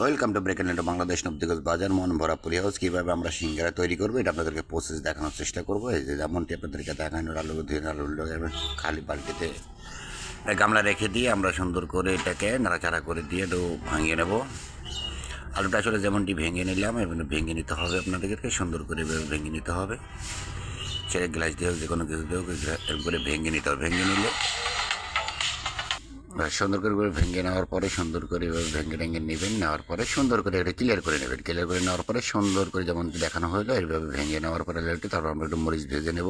Welcome to break and Bangladesh নবদিগজ বাজার মন ভরা পুরি হাউস কীভাবে আমরা সিঙ্গারা তৈরি করব, এটা আপনাদেরকে প্রসেস দেখানোর চেষ্টা করব। এই যে যেমনটি আপনাদেরকে দেখানোর আলু ধুয়ে আলু খালি বালতিতে গামলা রেখে দিয়ে আমরা সুন্দর করে এটাকে নাড়াচাড়া করে দিয়ে তো ভাঙিয়ে নেব। আলুটা আসলে যেমনটি ভেঙে নিলাম এবার ভেঙে নিতে হবে আপনাদেরকে, সুন্দর করে ভেঙে নিতে হবে। ছেড়ে গ্লাস দিয়ে হোক যে কোনো কিছু দিয়ে হোক এরপরে ভেঙে নিতে হবে, ভেঙে নিলে সুন্দর করে করে ভেঙে নেওয়ার পরে সুন্দর করে ভেঙে ভেঙে নেবেন, নেওয়ার পরে সুন্দর করে এটা ক্লিয়ার করে নেবেন। ক্লিয়ার করে নেওয়ার পরে সুন্দর করে যেমন দেখানো হলো এইভাবে ভেঙে নেওয়ার পরে একটু তারপর আমরা একটু মরিচ ভেজে নেব।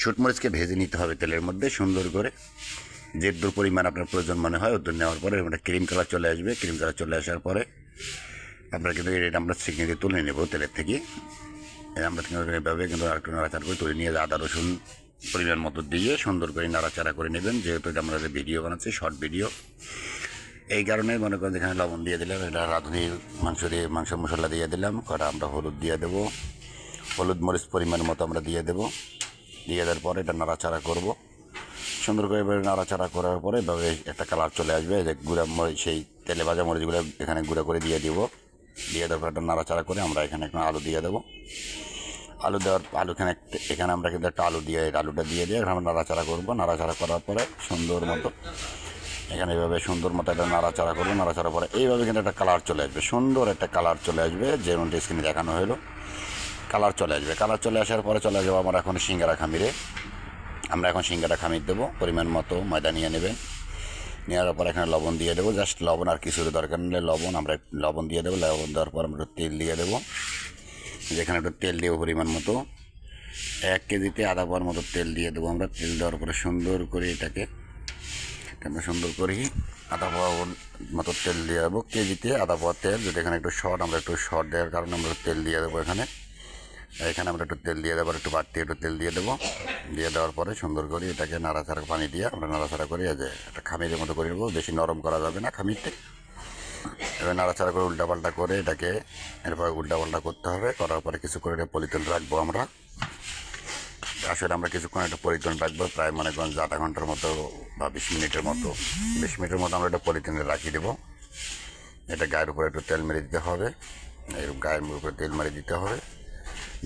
শুট মরিচকে ভেজে নিতে হবে তেলের মধ্যে সুন্দর করে। যে দূর পরিমাণ আপনার প্রয়োজন মনে হয় ওদের নেওয়ার পরে একটা ক্রিম কালার চলে আসবে। ক্রিম কালার চলে আসার পরে আমরা কিন্তু এটা আমরা চিকনি দিয়ে তুলে নেব তেলের থেকে। আমরা কিন্তু এভাবে কিন্তু আরেকটু নাড়াচাড়া করে তুলে নিয়ে আদা, রসুন পরিমাণ মতো দিয়ে সুন্দর করে নাড়াচাড়া করে নেবেন। যেহেতু এটা আমরা ভিডিও বানাচ্ছি শর্ট ভিডিও এই কারণে মনে করেন এখানে লবণ দিয়ে দিলাম, এটা রাঁধুনি মাংস দিয়ে, মাংস মশলা দিয়ে দিলাম। কটা আমরা হলুদ দিয়ে দেবো। হলুদ মরিচ পরিমাণ মতো আমরা দিয়ে দেবো। দিয়ে দেওয়ার পরে এটা নাড়াচাড়া করব। সুন্দর করে নাড়াচাড়া করার পরে এভাবে একটা কালার চলে আসবে। যে গুঁড়া মরিচ সেই তেলে ভাজা মরিচগুলো এখানে গুঁড়া করে দিয়ে দিব। দিয়ে দেওয়ার পর একটা নাড়াচাড়া করে আমরা এখানে একটা আলু দিয়ে দেবো। আলু দেওয়ার আলুখানে এখানে আমরা কিন্তু একটা আলু দিয়ে, আলুটা দিয়ে দিয়ে আমরা নাড়াচাড়া করব। নাড়াচাড়া করার পরে সুন্দর মতো এখানে এইভাবে সুন্দর মতো একটা নাড়াচাড়া করব। নাড়াচাড়া পরে এইভাবে কিন্তু একটা কালার চলে আসবে। সুন্দর একটা কালার চলে আসবে যেমন স্ক্রিনে দেখানো হলো। কালার চলে আসবে। কালার চলে আসার পরে চলে যাব আমরা এখন সিঙ্গারা খামিরে। আমরা এখন সিঙ্গারা খামির দেবো। পরিমাণ মতো ময়দা নিয়ে নেবেন নেওয়ার পর এখানে লবণ দিয়ে দেবো। জাস্ট লবণ আর কিছু দরকার নেই। লবণ আমরা, লবণ দিয়ে দেবো। লবণ দেওয়ার পর আমরা তেল দিয়ে দেবো। যেখানে একটু তেল দেবো পরিমাণ মতো। এক কেজিতে আধা পাওয়ার মতো তেল দিয়ে দেবো আমরা। তেল দেওয়ার পরে সুন্দর করে এটাকে আমরা সুন্দর করে আধা পাওয়া মতো তেল দিয়ে দেবো। কেজিতে আধা পাওয়া তেল, যদি এখানে একটু শর্ট, আমরা একটু শর্ট দেওয়ার কারণে আমরা তেল দিয়ে দেবো এখানে। এখানে আমরা একটু তেল দিয়ে দেবো একটু বাড়তি একটু তেল দিয়ে দেবো। দিয়ে দেওয়ার পরে সুন্দর করে এটাকে নাড়াচাড়া পানি দিয়ে আমরা নাড়াচাড়া করে যে একটা খামিরের মতো করে নেব। বেশি নরম করা যাবে না খামিরটা। এবার নাড়াচাড়া করে উল্টাপাল্টা করে এটাকে এরপর উল্টাপাল্টা করতে হবে। করার পরে কিছু করে এটা পলিথিন রাখব আমরা। আসলে আমরা কিছুক্ষণ একটা পলিথিন রাখব, প্রায় মনে করেন আধা ঘণ্টার মতো বা বিশ মিনিটের মতো। বিশ মিনিটের মতো আমরা এটা পলিথিনে রাখিয়ে দেবো। এটা গায়ের উপরে একটু তেল মেরে দিতে হবে। গায়ের উপরে তেল মেরে দিতে হবে।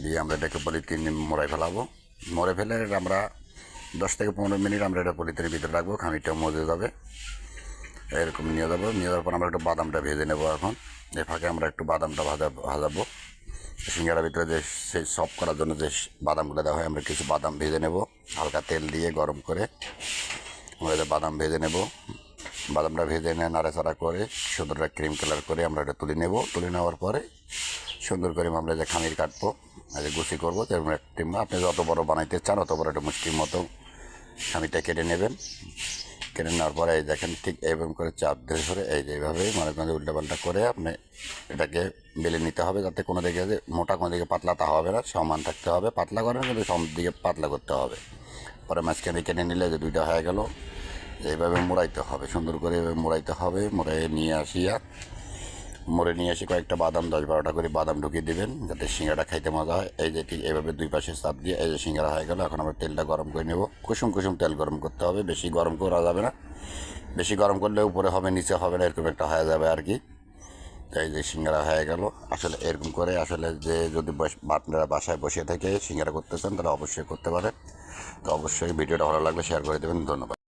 দিয়ে আমরা এটাকে পলিথিন মোড়াই ফেলাবো। মোড়ে ফেলে আমরা দশ থেকে পনেরো মিনিট আমরা এটা পলিথিনের ভিতরে রাখব। খামিরটা মজে যাবে। এরকম নিয়ে যাব। নিয়ে যাওয়ার পর আমরা একটু বাদামটা ভেজে নেব এখন। এই ফাঁকে আমরা একটু বাদামটা ভাজা, ভাজাবো। সিঙ্গারার ভিতরে যে সেই সফট করার জন্য যে বাদামগুলো দেওয়া হয়, আমরা কিছু বাদাম ভেজে নেব। হালকা তেল দিয়ে গরম করে আমরা বাদাম ভেজে নেব। বাদামটা ভেজে নিয়ে নাড়াচাড়া করে সুন্দর একটা ক্রিম কালার করে আমরা এটা তুলে নেব। তুলে নেওয়ার পরে সুন্দর করে আমরা যে খামির কাটবো আর যে গুছি করব যেরকম একটি আপনি যত বড় বানাইতে চান, অত বড় একটা মুষ্টির মতো খামিরটা কেটে নেবেন। কেটে নেওয়ার পরে এই দেখেন ঠিক এইরকম করে চাপ ধরে ধরে এই যে এইভাবে মনে করেন উল্টাপাল্টা করে আপনি এটাকে বেলে নিতে হবে যাতে কোনো দিকে মোটা কোনো দিকে পাতলা তা হবে না, সমান থাকতে হবে। পাতলা করেন কিন্তু সব দিকে পাতলা করতে হবে। পরে মাঝখানে কেটে নিলে যে দুইটা হয়ে গেল। এইভাবে মোড়াইতে হবে, সুন্দর করে এইভাবে মোড়াইতে হবে। মোড়াই নিয়ে আসিয়া মোড়ে নিয়ে এসে কয়েকটা বাদাম, দশ বারোটা করে বাদাম ঢুকিয়ে দেবেন, যাতে সিঙ্গাটা খাইতে মজা হয়। এই যে ঠিক এইভাবে দুই পাশে চাপ দিয়ে এই যে সিঙ্গারা হয়ে গেল, এখন আমরা তেলটা গরম করে নেব। কুসুম কুসুম তেল গরম করতে হবে, বেশি গরম করা যাবে না। বেশি গরম করলে উপরে হবে, নিচে হবে না, এরকম একটা হয়ে যাবে আর কি। তো এই যে সিঙ্গারা হয়ে গেল। আসলে এরকম করে, আসলে যে যদি আপনারা বাসায় বসে থেকে সিঙ্গারা করতে চান তাহলে অবশ্যই করতে পারে তো অবশ্যই ভিডিওটা ভালো লাগলে শেয়ার করে দেবেন। ধন্যবাদ।